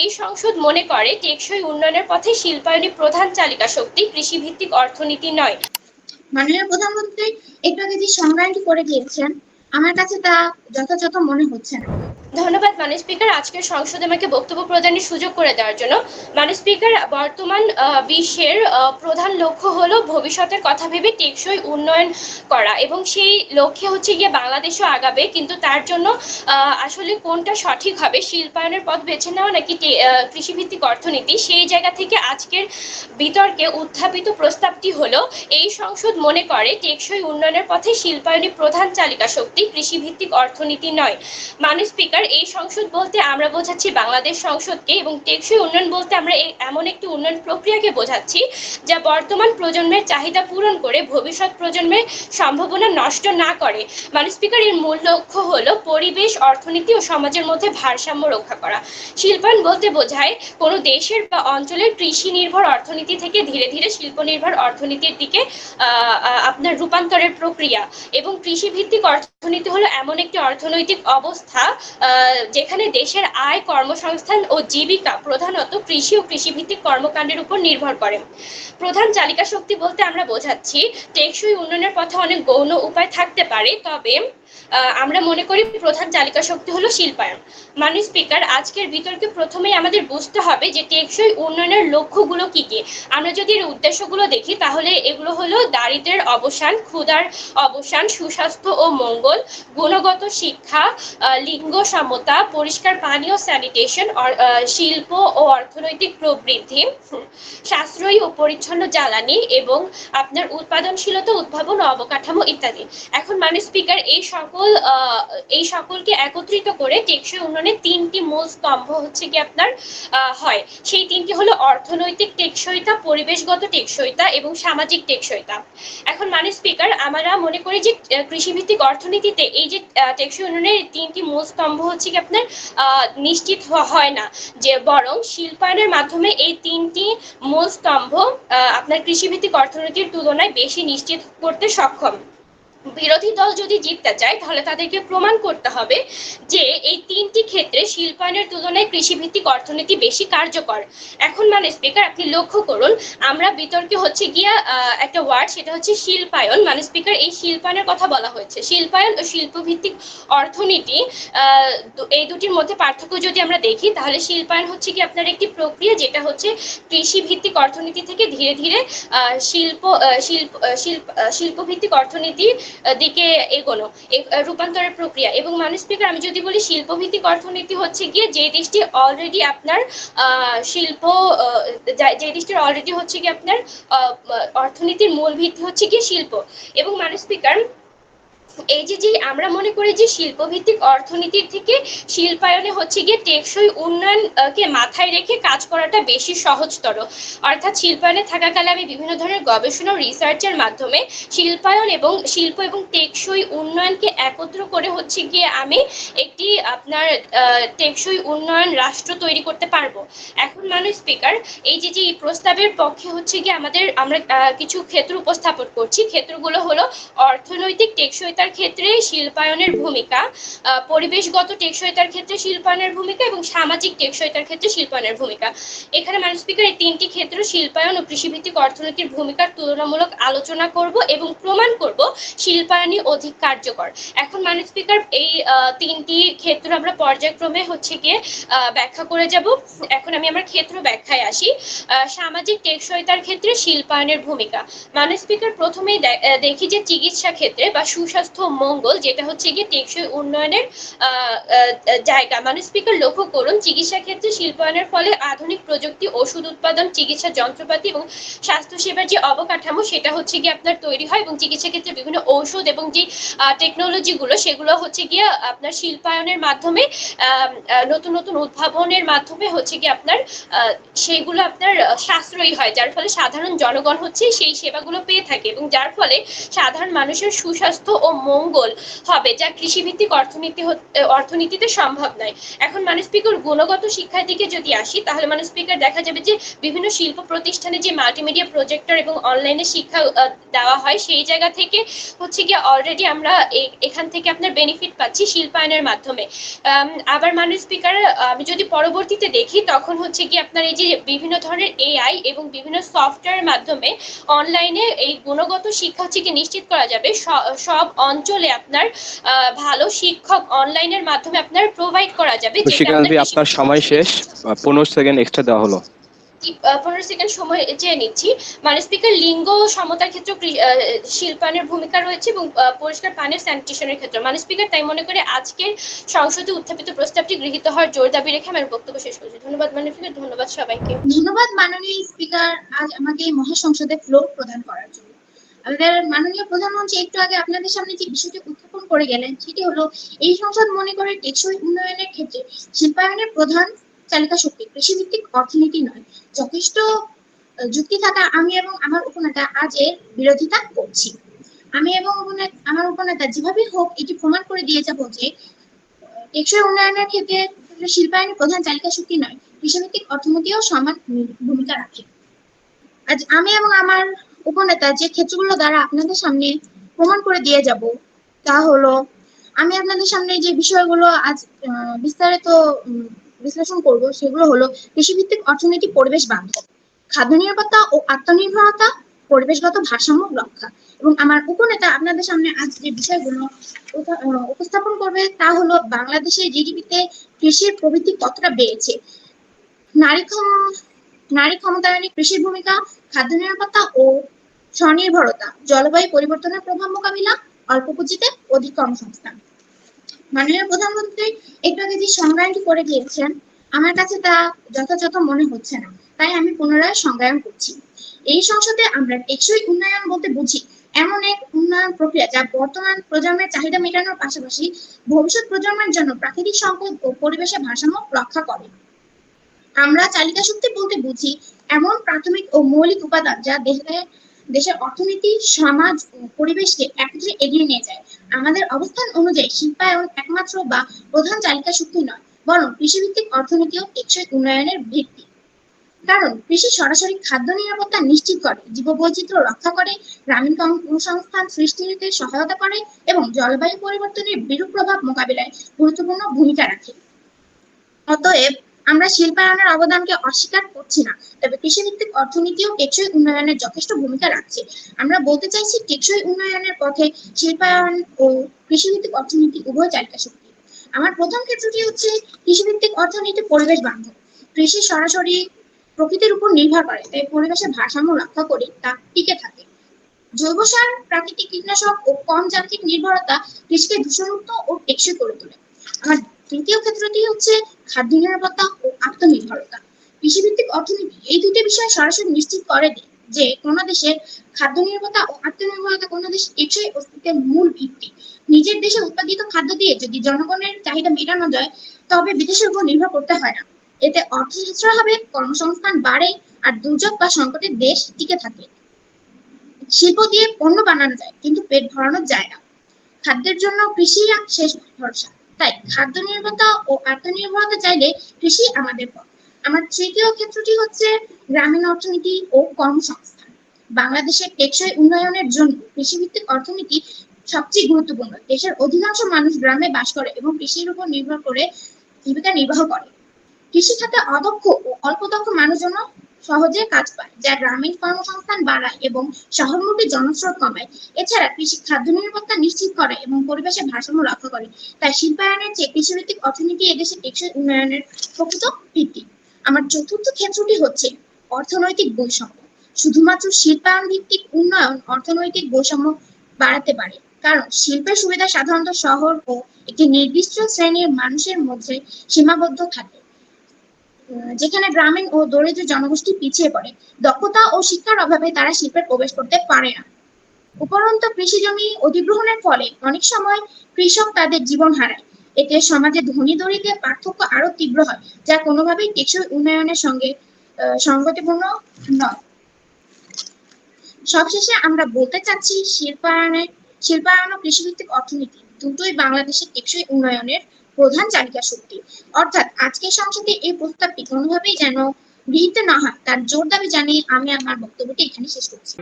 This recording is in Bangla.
এই সংসদ মনে করে টেকসই উন্নয়নের পথে শিল্পায়নই প্রধান চালিকা শক্তি কৃষিভিত্তিক অর্থনীতি নয়। মাননীয় প্রধানমন্ত্রী একটু আগে যে করে দিয়েছেন, আমার কাছে তা যথাযথ মনে হচ্ছে না। ধন্যবাদ মাননীয় স্পিকার। আজকের সংসদে আমাকে বক্তব্য প্রদানের সুযোগ করে দেওয়ার জন্য। মাননীয় স্পিকার, বর্তমান বিশ্বের প্রধান লক্ষ্য হলো ভবিষ্যতের কথা ভেবে টেকসই উন্নয়ন করা এবং সেই লক্ষ্যে হচ্ছে গিয়ে বাংলাদেশও আগাবে। কিন্তু তার জন্য আসলে কোনটা সঠিক হবে শিল্পায়নের পথ বেছে নেওয়া নাকি কৃষিভিত্তিক অর্থনীতি, সেই জায়গা থেকে আজকের বিতর্কে উত্থাপিত প্রস্তাবটি হলো, এই সংসদ মনে করে টেকসই উন্নয়নের পথে শিল্পায়নই প্রধান চালিকা শক্তি কৃষিভিত্তিক অর্থনীতি নয়। মাননীয় স্পিকার এই সংসদ বলতে আমরা বোঝাচ্ছি বাংলাদেশ সংসদকে এবং টেকসই উন্নয়ন বলতে আমরা এমন একটি উন্নয়ন প্রক্রিয়াকে বোঝাচ্ছি যা বর্তমান প্রজন্মের চাহিদা পূরণ করে ভবিষ্যৎ প্রজন্মের সম্ভাবনা নষ্ট না করে। মাননীয় স্পিকার, এর মূল লক্ষ্য হলো পরিবেশ, অর্থনীতি ও সমাজের মধ্যে ভারসাম্য রক্ষা করা। শিল্পায়ন বলতে বোঝায় কোনো দেশের বা অঞ্চলের কৃষি নির্ভর অর্থনীতি থেকে ধীরে ধীরে শিল্প নির্ভর অর্থনীতির দিকে আপনার রূপান্তরের প্রক্রিয়া। এবং কৃষিভিত্তিক অর্থনীতি হলো এমন একটি অর্থনৈতিক অবস্থা যেখানে দেশের আয় কর্মসংস্থান ও জীবিকা প্রধানত কৃষি ও কৃষিভিত্তিক কর্মকাণ্ডের উপর নির্ভর করে। প্রধান চালিকা শক্তি বলতে আমরা বোঝাচ্ছি, টেকসই উন্নয়নের পথে অনেক গৌণ উপায় থাকতে পারে, তবে আমরা মনে করি প্রধান চালিকা শক্তি হলো শিল্পায়ন। মাননীয় স্পিকার আজকের বিতর্কে প্রথমেই আমাদের বুঝতে হবে যে টেকসই উন্নয়নের লক্ষ্যগুলো কি কি। আমরা যদি এর উদ্দেশ্যগুলো দেখি, তাহলে এগুলো হলো দারিদ্রের অবসান, ক্ষুধার অবসান, সুস্বাস্থ্য ও মঙ্গল, গুণগত শিক্ষা লিঙ্গ সমতা, পরিষ্কার পানি ও স্যানিটেশন শিল্প ও অর্থনৈতিক প্রবৃদ্ধি সাশ্রয়ী ও পরিচ্ছন্ন জ্বালানি এবং আপনার উৎপাদনশীলতা, উদ্ভাবন ও অবকাঠামো ইত্যাদি। এখন মানে স্পিকার এই সকল এই সকলকে একত্রিত করে টেকসই উন্নয়নের তিনটি মূল স্তম্ভ হচ্ছে কি আপনার হয়। সেই তিনটি হলো অর্থনৈতিক টেকসইতা, পরিবেশগত টেকসইতা এবং সামাজিক টেকসইতা। এখন মানে স্পিকার, আমরা মনে করি যে কৃষিভিত্তিক অর্থনীতিতে এই যে টেকসই উন্নয়নের তিনটি মূল স্তম্ভ হচ্ছে কি আপনার নিশ্চিত হয় না। যে বরং শিল্পায়নের মাধ্যমে এই তিনটি মূল স্তম্ভ আপনার কৃষিভিত্তিক অর্থনীতির তুলনায় বেশি নিশ্চিত করতে সক্ষম। বিরোধী দল যদি জিততে চায় তাহলে তাদেরকে প্রমাণ করতে হবে যে এই তিনটি ক্ষেত্রে শিল্পায়নের তুলনায় কৃষিভিত্তিক অর্থনীতি বেশি কার্যকর। এখন মানে স্পিকার আপনি লক্ষ্য করুন আমরা বিতর্কে হচ্ছে গিয়া একটা ওয়ার্ড সেটা হচ্ছে শিল্পায়ন। মানে স্পিকার এই শিল্পায়নের কথা বলা হয়েছে। শিল্পায়ন ও শিল্পভিত্তিক অর্থনীতি এই দুটির মধ্যে পার্থক্য যদি আমরা দেখি তাহলে শিল্পায়ন হচ্ছে কি আপনার একটি প্রক্রিয়া যেটা হচ্ছে কৃষি ভিত্তিক অর্থনীতি থেকে ধীরে ধীরে শিল্প শিল্প শিল্প শিল্পভিত্তিক অর্থনীতির আহ, দিকে এগোনো। রূপান্তরের প্রক্রিয়া। এবং মানুষ স্পিকার, আমি যদি বলি শিল্পভিত্তিক অর্থনীতি হচ্ছে গিয়ে যে দেশটি অলরেডি আপনার শিল্প যে দেশটির অলরেডি হচ্ছে গিয়ে আপনার অর্থনীতির মূল ভিত্তি হচ্ছে গিয়ে শিল্প। এবং মানুষ স্পিকার এই যে যে আমরা মনে করি যে শিল্পভিত্তিক অর্থনীতির থেকে শিল্পায়নে হচ্ছে গিয়ে টেকসই উন্নয়ন কে মাথায় রেখে কাজ করাটা বেশি সহজতর। অর্থাৎ শিল্পায়নে থাকাকালে আমি বিভিন্ন ধরনের গবেষণা রিসার্চের মাধ্যমে শিল্পায়ন এবং শিল্প এবং টেকসই উন্নয়নকে একত্র করে হচ্ছে গিয়ে আমি একটি আপনার টেকসই উন্নয়ন রাষ্ট্র তৈরি করতে পারব। এখন মানুষ স্পিকার এই যে যে প্রস্তাবের পক্ষে হচ্ছে গিয়ে আমাদের আমরা কিছু ক্ষেত্র উপস্থাপন করছি। ক্ষেত্রগুলো হলো অর্থনৈতিক টেকসইতার ক্ষেত্রে শিল্পায়নের ভূমিকা পরিবেশগত টেকসইতার ক্ষেত্রে শিল্পায়নের ভূমিকা এবং সামাজিক টেকসইতার ক্ষেত্রে শিল্পায়নের ভূমিকা। এখানে মানুষ স্পিকার, এই তিনটি ক্ষেত্র শিল্পায়ন ও কৃষিভিত্তিক অর্থনীতির ভূমিকার তুলনামূলক আলোচনা করব এবং প্রমাণ করব শিল্পায়নই অধিক কার্যকর। এখন মানুষ স্পিকার, এই তিনটি ক্ষেত্র আমরা পর্যায়ক্রমে হচ্ছে গিয়ে ব্যাখ্যা করে যাব। এখন আমি আমার ক্ষেত্র ব্যাখ্যায় আসি। সামাজিক টেকসইতার ক্ষেত্রে শিল্পায়নের ভূমিকা। মানে স্পিকার, প্রথমেই দেখি যে চিকিৎসা ক্ষেত্রে বা সুস্বাস্থ্য ও মঙ্গল, যেটা হচ্ছে গিয়ে টেকসই উন্নয়নের জায়গা। মানে স্পিকার, লক্ষ্য করুন, চিকিৎসা ক্ষেত্রে শিল্পায়নের ফলে আধুনিক প্রযুক্তি, ওষুধ উৎপাদন, চিকিৎসা যন্ত্রপাতি এবং স্বাস্থ্যসেবার যে অবকাঠামো, সেটা হচ্ছে গিয়ে আপনার তৈরি হয় এবং চিকিৎসা ক্ষেত্রে বিভিন্ন ঔষধ এবং যে টেকনোলজিগুলো, সেগুলো হচ্ছে গিয়ে আপনার শিল্পায়নের মাধ্যমে নতুন নতুন উদ্ভাবনের মাধ্যমে হচ্ছে গিয়ে আপনার সেইগুলো আপনার সাশ্রয়ী হয়, যার ফলে সাধারণ জনগণ হচ্ছে সেই সেবাগুলো পেয়ে থাকে এবং যার ফলে সাধারণ মানুষের সুস্বাস্থ্য ও মঙ্গল হবে, যা কৃষিভিত্তিক অর্থনীতি অর্থনীতিতে সম্ভব নয়। এখন মানুষ স্পিকার গুণগত শিক্ষার দিকে যদি আসি, তাহলে মানুষ স্পিকার দেখা যাবে যে বিভিন্ন শিল্প প্রতিষ্ঠানে যে মাল্টিমিডিয়া প্রজেক্টর এবং অনলাইনে শিক্ষা দেওয়া হয়, সেই জায়গা থেকে হচ্ছে গিয়ে অলরেডি আমরা এখান থেকে আপনার বেনিফিট পাচ্ছি শিল্পায়নের মাধ্যমে। আবার মানুষ স্পিকার আমি যদি পরবর্তীতে দেখি, তখন হচ্ছে কি আপনার এই যে বিভিন্ন ধরনের এআই এবং বিভিন্ন সফটওয়্যারের মাধ্যমে অনলাইনে এই গুণগত শিক্ষা হচ্ছে কি নিশ্চিত করা যাবে সব অঞ্চলে আপনার ভালো শিক্ষক অনলাইনের মাধ্যমে আপনার প্রোভাইড করা যাবে যেটা আপনার সময় শেষ পনেরো সেকেন্ড এক্সট্রা দেওয়া হলো। পনেরো সেকেন্ড সময় চেয়ে নিচ্ছি। মানে স্পিকার লিঙ্গ সমতার ক্ষেত্রে শিল্পায়নের ভূমিকা রয়েছে এবং পরিষ্কার পানের স্যানিটেশনের ক্ষেত্রে মানে স্পিকার তাই মনে করে আজকের সংসদে উত্থাপিত প্রস্তাবটি গৃহীত হওয়ার জোর দাবি রেখে আমার বক্তব্য শেষ করছি। ধন্যবাদ মানে স্পিকার ধন্যবাদ সবাইকে। ধন্যবাদ মাননীয় স্পিকার আজ আমাকে এই মহাসংসদে ফ্লোর প্রদান করার জন্য। আমাদের মাননীয় প্রধানমন্ত্রী একটু আগে আপনাদের সামনে যে বিষয়টি উত্থাপন করে গেলেন, সেটি হলো এই সংসদ মনে করে টেকসই উন্নয়নের ক্ষেত্রে শিল্পায়নের প্রধান চালিকা শক্তি কৃষিভিত্তিক অর্থনীতি নয়। যথেষ্ট যুক্তি থাকা আমি এবং আমার উপনেতা আজ এর বিরোধিতা করছি। আমি এবং আমার উপনেতা যেভাবে হোক এটি প্রমাণ করে দিয়ে যাব যে টেকসই উন্নয়নের ক্ষেত্রে শিল্পায়নের প্রধান চালিকা শক্তি নয়, কৃষিভিত্তিক অর্থনীতিও সমান ভূমি- ভূমিকা রাখে। আজ আমি এবং আমার উপনেতা যে ক্ষেত্রগুলো দ্বারা আপনাদের সামনে প্রমাণ করে দিয়ে যাব, তা হলো, আমি আপনাদের সামনে যে বিষয়গুলো আজ বিস্তারিত বিশ্লেষণ করব, সেগুলো হলো কৃষিভিত্তিক অর্থনীতি পরিবেশ বান্ধব খাদ্য নিরাপত্তা ও আত্মনির্ভরতা, পরিবেশগত ভারসাম্য রক্ষা। এবং আমার উপনেতা আপনাদের সামনে আজ যে বিষয়গুলো উপস্থাপন করবে, তা হলো বাংলাদেশের জিডিপিতে কৃষির প্রবৃদ্ধি কতটা বেড়েছে। নারী নারী ক্ষমতায়নে কৃষির ভূমিকা, খাদ্য নিরাপত্তা ও স্বনির্ভরতা, জলবায়ু পরিবর্তনের প্রভাব মোকাবিলা, অল্প পুঁজিতে অধিক কর্মসংস্থান মাননীয় প্রধানমন্ত্রী, একটু আগে যে করে দিয়েছেন, আমার কাছে তা যথাযথ মনে হচ্ছে না, তাই আমি পুনরায় সংজ্ঞায়ন করছি। এই সংসদে আমরা টেকসই উন্নয়ন বলতে বুঝি, এমন এক উন্নয়ন প্রক্রিয়া যা বর্তমান প্রজন্মের চাহিদা মেটানোর পাশাপাশি ভবিষ্যৎ প্রজন্মের জন্য প্রাকৃতিক সম্পদ ও পরিবেশের ভারসাম্য রক্ষা করে। আমরা চালিকা শক্তি বলতে বুঝি এমন প্রাথমিক ও মৌলিক উপাদান যা দেশে দেশের অর্থনীতি, সমাজ ও পরিবেশকে একত্রে এগিয়ে নিয়ে যায়। আমাদের অবস্থান অনুযায়ী শিল্পায়ন একমাত্র বা প্রধান চালিকা শক্তি নয়, বরং কৃষিভিত্তিক অর্থনীতিও টেকসই উন্নয়নের ভিত্তি। কারণ, কৃষি সরাসরি খাদ্য নিরাপত্তা নিশ্চিত করে, জীববৈচিত্র্য রক্ষা করে, গ্রামীণ কর্মসংস্থান সৃষ্টিতে সহায়তা করে এবং জলবায়ু পরিবর্তনের বিরূপ প্রভাব মোকাবিলায় গুরুত্বপূর্ণ ভূমিকা রাখে। অতএব আমরা শিল্পায়নের অবদানকে অস্বীকার করছি না, তবে কৃষিভিত্তিক অর্থনীতিও টেকসই উন্নয়নের যথেষ্ট ভূমিকা রাখছে। আমরা বলতে চাইছি, টেকসই উন্নয়নের পথে শিল্পায়ন ও কৃষিভিত্তিক অর্থনীতি উভয় চালিকা শক্তি। আমার প্রথম ক্ষেত্রটি হচ্ছে, কৃষিভিত্তিক অর্থনীতি পরিবেশ বান্ধব। কৃষি সরাসরি প্রকৃতির উপর নির্ভর করে, তাই পরিবেশের ভারসাম্য রক্ষা করে তা টিকে থাকে। জৈব সার, প্রাকৃতিক কীটনাশক ও কম যান্ত্রিক নির্ভরতা কৃষিকে দূষণমুক্ত ও টেকসই করে তোলে। আমার তৃতীয় ক্ষেত্রটি হচ্ছে খাদ্য নিরাপত্তা ও আত্মনির্ভরতা। কৃষিভিত্তিক অর্থনীতি এই দুটি বিষয় সরাসরি নিশ্চিত করে যে- কোনো দেশের খাদ্য নিরাপত্তা ও আত্মনির্ভরতা কোন দেশের টেকসই অস্তিত্বের মূল ভিত্তি। নিজের দেশে উৎপাদিত খাদ্য দিয়ে যদি জনগণের চাহিদা মেটানো যায়, তবে বিদেশের উপর নির্ভর করতে হয় না। এতে অর্থ সাশ্রয় হবে, কর্মসংস্থান বাড়ে আর দুর্যোগ বা সংকটের দেশ টিকে থাকে। শিল্প দিয়ে পণ্য বানানো যায়, কিন্তু পেট ভরানো যায় না। খাদ্যের জন্য কৃষি শেষ ভরসা। তাই খাদ্য নিরাপত্তা ও আত্মনির্ভরতা চাইলে কৃষি আমাদের পথ। আমার তৃতীয় ক্ষেত্রটি হচ্ছে গ্রামীণ অর্থনীতি ও কর্মসংস্থান। বাংলাদেশের টেকসই উন্নয়নের জন্য কৃষিভিত্তিক অর্থনীতি সবচেয়ে গুরুত্বপূর্ণ। দেশের অধিকাংশ মানুষ গ্রামে বাস করে এবং কৃষির উপর নির্ভর করে জীবিকা নির্বাহ করে। কৃষি খাতে অদক্ষ ও অল্প দক্ষ মানুষজন সহজে কাজ পায়, যা গ্রামীণ কর্মসংস্থান বাড়ায় এবং শহরমুখী জনস্রোত কমায়। এছাড়া কৃষি খাদ্য নিরাপত্তা নিশ্চিত করে এবং পরিবেশের ভারসাম্য রক্ষা করে। তাই শিল্পায়নের চেয়ে কৃষিভিত্তিক অর্থনীতি এদেশে টেকসই উন্নয়নের প্রকৃত ভিত্তি। আমার চতুর্থ ক্ষেত্রটি হচ্ছে অর্থনৈতিক বৈষম্য। শুধুমাত্র শিল্পায়ন ভিত্তিক উন্নয়ন অর্থনৈতিক বৈষম্য বাড়াতে পারে, কারণ শিল্পের সুবিধা সাধারণত শহর ও একটি নির্দিষ্ট শ্রেণির মানুষের মধ্যে সীমাবদ্ধ থাকে। যেখানে গ্রামীণ ও দরিদ্র জনগোষ্ঠী পিছিয়ে পড়ে। দক্ষতা ও শিক্ষার অভাবে তারা শিল্পে প্রবেশ করতে পারে না। উপরন্ত কৃষি জমি অধিগ্রহণের ফলে অনেক সময় কৃষক তাদের জীবন হারায়। এতে সমাজে ধনী দরিদ্রের পার্থক্য আরও তীব্র হয় যা কোনোভাবেই টেকসই উন্নয়নের সঙ্গে আহ, সঙ্গতিপূর্ণ নয়। সবশেষে আমরা বলতে চাচ্ছি শিল্পায়নের শিল্পায়ন ও কৃষিভিত্তিক অর্থনীতি দুটোই বাংলাদেশের টেকসই উন্নয়নের প্রধান চালিকা শক্তি। অর্থাৎ আজকে সংসদে এই প্রস্তাবটি কোনোভাবেই যেন গৃহীত না হয়, তার জোর দাবি জানিয়ে আমি আমার বক্তব্যটি এখানে শেষ করছি।